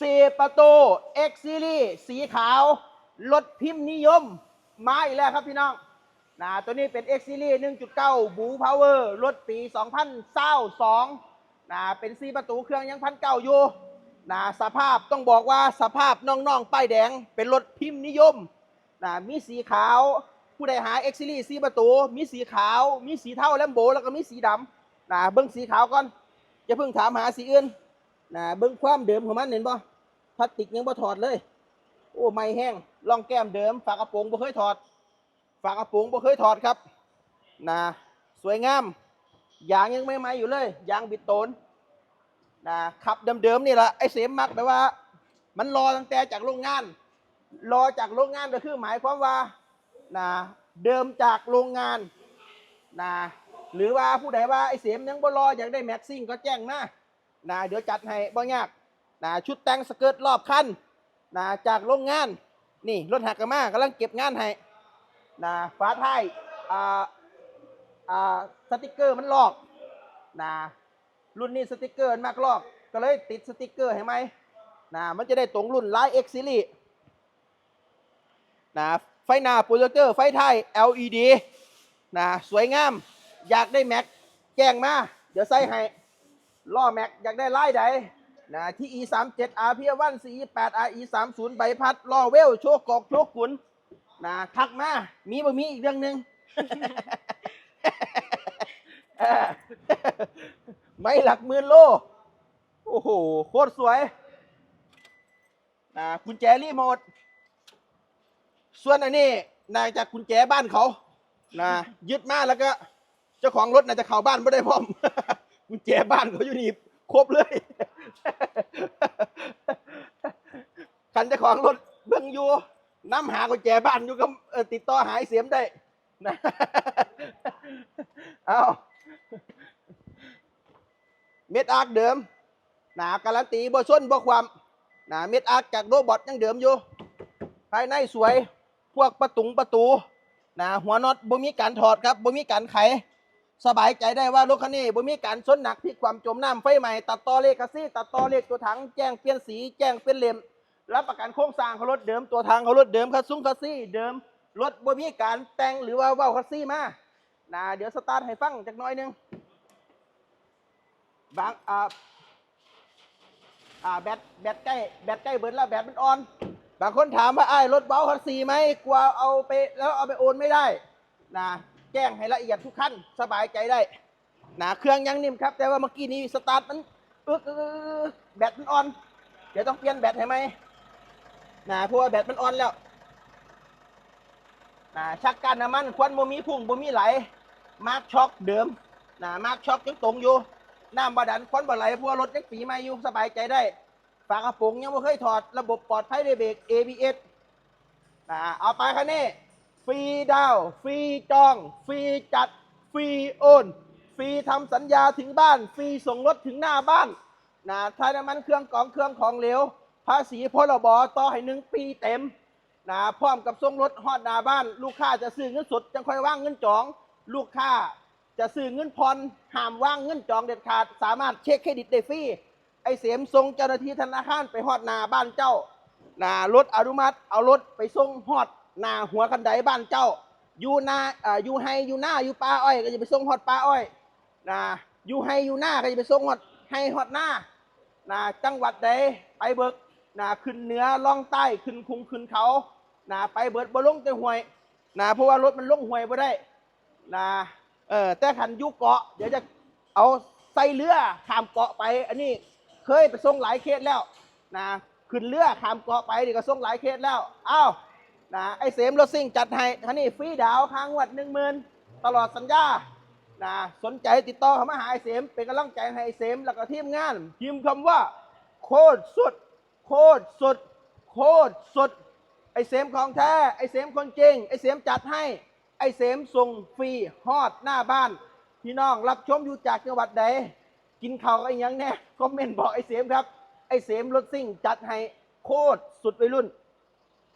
สี่ประตู X Series สีขาว รถพิมพ์นิยม มาอีกแล้วครับพี่น้องนะตัวนี้เป็น X Series 1.9 บูพาวเวอร์รถปี 2022นะเป็น4ประตูเครื่องยังพันเก่าอยู่นะสภาพต้องบอกว่าสภาพน้องๆป้ายแดง เป็นรถพิมพ์นิยมนะมีสีขาว ผู้ใดหา X Series 4ประตู มีสีขาว มีสีเทาแลมโบแล้วก็มีสีดำนะเบิ้งสีขาวก่อน อย่าเพิ่งถามหาสีอื่น นะเบิ้งความเดิมของมันเห็นบ่พลาสติกยังบ่ถอดเลย โอ้ไม่แห้งล่องแก้มเดิม ฝากระโปรงบ่เคยถอด ฝากระโปรงบ่เคยถอดครับนะสวยงามยางยังไม่ไหมอยู่เลยยางบิดโตนนะขับเดิมๆนี่แหละไอ้เสมมักแปลว่า มันรอตั้งแต่จากโรงงาน รอจากโรงงานก็คือหมายความว่านะเดิมจากโรงงานนะหรือว่าผู้ใดว่าไอ้เสมยังบ่รออยากได้แม็กซิ่งก็แจ้งมา นะเดี๋ยวจัดให้บ่ยากนะชุดแต่งสเกิร์ตรอบคันนะจากโรงงาน นี่รถหักกระมากำลังเก็บงานให้นะฝาท้ายอ่าอ่าสติกเกอร์มันลอกนะรุ่นนี้สติกเกอร์มันมากลอก ก็เลยติดสติกเกอร์ให้ไหมนะมันจะได้ตรงรุ่นไลท์เอ็กซิลี่นะไฟหน้าโปรเจคเตอร์ไฟท้าย LED นะสวยงาม อยากได้แม็กแจ้งมา เดี๋ยวใส่ให้ ล้อแม็กอยากได้ไล่ใดนะที่ e 3 7 r p 1 4 8 r e 3 0ใบพัดล้อเวลโชคกอกโชคขุนนะทักมา มีบ่มีอีกเรื่องหนึ่งไม่หลักหมื่นโล โอ้โห โคตรสวยนะกุญแจรีโมทส่วนอันนี้น่าจะกุญแจบ้านเขานะยึดมาแล้วก็ เจ้าของรถน่าจะเข้าบ้านไม่ได้พร้อม กุญแจบ้านเขาอยู่นี่ครบเลยคันเจ้าของรถเบิ่งอยู่น้ำหากุญแจบ้านอยู่ก็ติดต่อหายเสียมได้นะเอาเม็ดอาร์คเดิม หนาการันตีบ่ส้นบ่ความหนาเม็ดอาร์คจากโรบอทยังเดิมอยู่ ภายในสวย พวกประตุงประตูหนะหัวน็อตบ่มีการถอดครับบ่มีการไข สบายใจได้ว่ารถคันนี้บ่มีการส้นหนักพลิกความจมน้ำไฟใหม่ ตัดต่อเลขคัสซี่ตัดต่อเลขตัวถังแจ้งเปลี่ยนสี แจ้งเปลี่ยนเลมรับประกันโครงสร้างเของรถเดิมตัวถังเของรถเดิมคัสซุ้งคัสซี่เดิมรถบ่มีการแต่งหรือว่าเว้าคัสซี่มานะเดี๋ยวสตาร์ทให้ฟังจักน้อยหนึงบางอ่าอ่าแบตแบตใกล้แบตใกล้เบิดแล้วแบตมันอ่อนบางคนถามว่าไอ้รถเบาคันสี่ไหมกลัวเอาไปแล้วเอาไปโอนไม่ได้นะ แจ้งให้ละเอียดทุกขั้นสบายใจได้นะเครื่องยังนิ่มครับ แต่ว่าเมื่อกี้นี้สตาร์ทมันอึกอึกอึกอึกแบตมันอ่อน เดี๋ยวต้องเปลี่ยนแบตให้ไหมนะเพราะว่าแบตมันอ่อนแล้วนะชักการน้ำมันควันบ่มีพุ่งบ่มีไหล มาร์กช็อคเดิมนะมาร์กช็อคยังตรงอยู่น้ำบาดันควันบ่ไหลเพราะว่ารถยังปีใหม่อยู่สบายใจได้ฝากระโปรงยังไม่เคยถอดระบบปลอดภัยด้วยเบรก ABS นะเอาไปคันนี้ ฟรีดาว ฟรีจอง ฟรีจัด ฟรีโอน ฟรีทำสัญญาถึงบ้าน ฟรีส่งรถถึงหน้าบ้านนะท้ายน้ำมันเครื่องกองเครื่องของเหลว ภาษีพรบต่อให้หนึ่งปีเต็มนะพร้อมกับส่งรถฮอดหน้าบ้าน ลูกค้าจะซื้อเงินสดจังค่อยว่างเงินจอง ลูกค้าจะซื้อเงินผ่อนห้ามว่างเงินจองเด็ดขาด สามารถเช็คเครดิตได้ฟรีไอเสียมส่งเจ้าหน้าที่ธนาคารไปฮอดหน้าบ้านเจ้านารถอนุมัติ เอารถไปส่งฮอด หนาหัวคันไดบ้านเจ้าอยู่นาอ่าอยู่ไฮอยู่หน้าอยู่ป่าอ้อย ก็จะไปส่งฮอดป่าอ้อยนะอยู่ไฮอยู่หน้าก็จะไปส่งฮอดไฮฮอดหน้านะจังหวัดใดไปเบิกนะขึ้นเหนือล่องใต้ขึ้นคุงขึ้นเขานะไปเบิดบ่ลงแต่ห่วยนะเพราะว่ารถมันลงห่วยบ่ได้นะเออแต่ขันยุเกาะเดี๋ยวจะเอาใส่เรือข้ามเกาะไป อันนี้เคยไปส่งหลายเคสแล้วนะขึ้นเรือข้ามเกาะไปนี่ก็ส่งหลายเคสแล้วอ้าว นะไอ้เสมรถซิ่งจัดให้คันนี้ฟรีดาวค้างวัดหนึ่งหมื่นตลอดสัญญานะสนใจติดต่อเขามาหาไอเสมเป็นกำลังใจให้ไอ้เสมแล้วก็ทีมงานพิมพ์คำว่า โคตรสุด โคตรสุด โคตรสุด ไอ้เสมของแท้ ไอ้เสมคนจริง ไอ้เสมจัดให้ ไอ้เสมส่งฟรีฮอดหน้าบ้าน พี่น้องรับชมอยู่จากจังหวัดใดกินข้าวไอ้ยังแน่คอมเมนต์บอกไอ้เสมครับ ไอ้เสมรถซิ่งจัดให้โคตรสุดวัยรุ่น